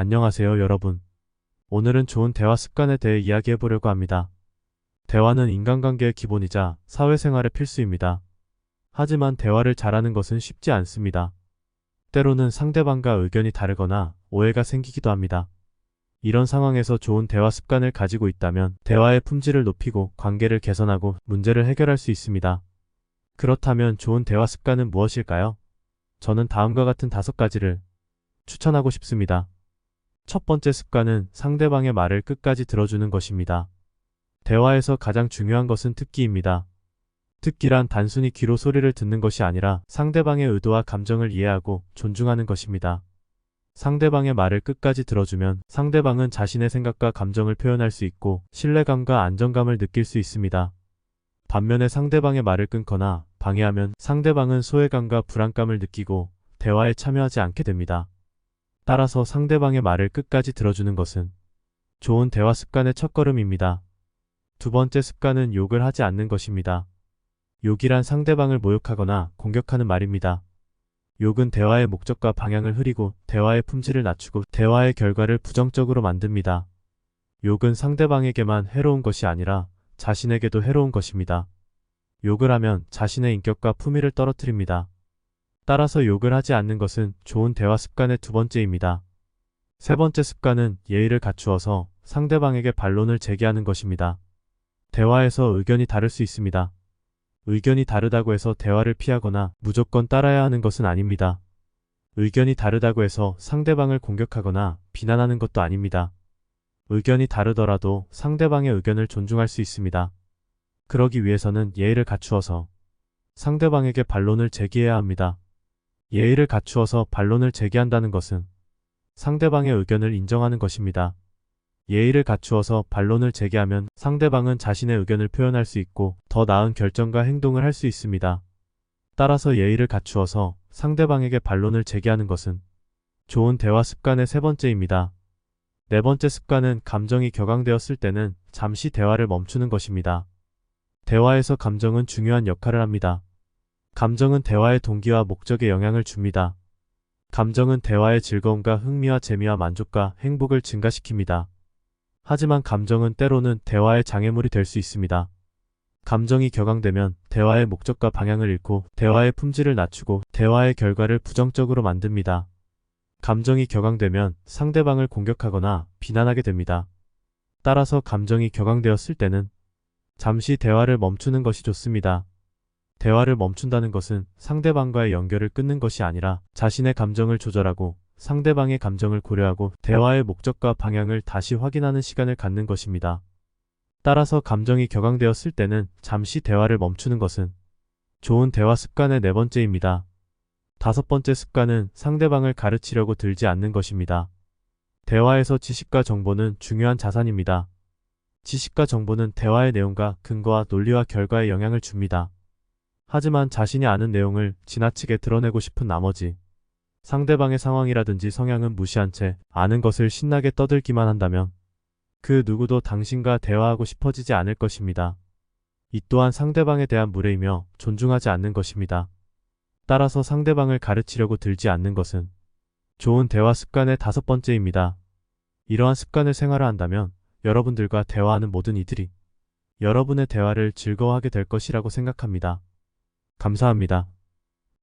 안녕하세요, 여러분. 오늘은 좋은 대화 습관에 대해 이야기해 보려고 합니다. 대화는 인간관계의 기본이자 사회생활의 필수입니다. 하지만 대화를 잘하는 것은 쉽지 않습니다. 때로는 상대방과 의견이 다르거나 오해가 생기기도 합니다. 이런 상황에서 좋은 대화 습관을 가지고 있다면 대화의 품질을 높이고 관계를 개선하고 문제를 해결할 수 있습니다. 그렇다면 좋은 대화 습관은 무엇일까요? 저는 다음과 같은 다섯 가지를 추천하고 싶습니다. 첫 번째 습관은 상대방의 말을 끝까지 들어주는 것입니다. 대화에서 가장 중요한 것은 듣기입니다. 듣기란 단순히 귀로 소리를 듣는 것이 아니라 상대방의 의도와 감정을 이해하고 존중하는 것입니다. 상대방의 말을 끝까지 들어주면 상대방은 자신의 생각과 감정을 표현할 수 있고 신뢰감과 안정감을 느낄 수 있습니다. 반면에 상대방의 말을 끊거나 방해하면 상대방은 소외감과 불안감을 느끼고 대화에 참여하지 않게 됩니다. 따라서 상대방의 말을 끝까지 들어주는 것은 좋은 대화 습관의 첫걸음입니다. 두 번째 습관은 욕을 하지 않는 것입니다. 욕이란 상대방을 모욕하거나 공격하는 말입니다. 욕은 대화의 목적과 방향을 흐리고 대화의 품질을 낮추고 대화의 결과를 부정적으로 만듭니다. 욕은 상대방에게만 해로운 것이 아니라 자신에게도 해로운 것입니다. 욕을 하면 자신의 인격과 품위를 떨어뜨립니다. 따라서 욕을 하지 않는 것은 좋은 대화 습관의 두 번째입니다. 세 번째 습관은 예의를 갖추어서 상대방에게 반론을 제기하는 것입니다. 대화에서 의견이 다를 수 있습니다. 의견이 다르다고 해서 대화를 피하거나 무조건 따라야 하는 것은 아닙니다. 의견이 다르다고 해서 상대방을 공격하거나 비난하는 것도 아닙니다. 의견이 다르더라도 상대방의 의견을 존중할 수 있습니다. 그러기 위해서는 예의를 갖추어서 상대방에게 반론을 제기해야 합니다. 예의를 갖추어서 반론을 제기한다는 것은 상대방의 의견을 인정하는 것입니다. 예의를 갖추어서 반론을 제기하면 상대방은 자신의 의견을 표현할 수 있고 더 나은 결정과 행동을 할 수 있습니다. 따라서 예의를 갖추어서 상대방에게 반론을 제기하는 것은 좋은 대화 습관의 세 번째입니다. 네 번째 습관은 감정이 격앙되었을 때는 잠시 대화를 멈추는 것입니다. 대화에서 감정은 중요한 역할을 합니다. 감정은 대화의 동기와 목적에 영향을 줍니다. 감정은 대화의 즐거움과 흥미와 재미와 만족과 행복을 증가시킵니다. 하지만 감정은 때로는 대화의 장애물이 될 수 있습니다. 감정이 격앙되면 대화의 목적과 방향을 잃고 대화의 품질을 낮추고 대화의 결과를 부정적으로 만듭니다. 감정이 격앙되면 상대방을 공격하거나 비난하게 됩니다. 따라서 감정이 격앙되었을 때는 잠시 대화를 멈추는 것이 좋습니다. 대화를 멈춘다는 것은 상대방과의 연결을 끊는 것이 아니라 자신의 감정을 조절하고 상대방의 감정을 고려하고 대화의 목적과 방향을 다시 확인하는 시간을 갖는 것입니다. 따라서 감정이 격앙되었을 때는 잠시 대화를 멈추는 것은 좋은 대화 습관의 네 번째입니다. 다섯 번째 습관은 상대방을 가르치려고 들지 않는 것입니다. 대화에서 지식과 정보는 중요한 자산입니다. 지식과 정보는 대화의 내용과 근거와 논리와 결과에 영향을 줍니다. 하지만 자신이 아는 내용을 지나치게 드러내고 싶은 나머지 상대방의 상황이라든지 성향은 무시한 채 아는 것을 신나게 떠들기만 한다면 그 누구도 당신과 대화하고 싶어지지 않을 것입니다. 이 또한 상대방에 대한 무례이며 존중하지 않는 것입니다. 따라서 상대방을 가르치려고 들지 않는 것은 좋은 대화 습관의 다섯 번째입니다. 이러한 습관을 생활화한다면 여러분들과 대화하는 모든 이들이 여러분의 대화를 즐거워하게 될 것이라고 생각합니다. 감사합니다.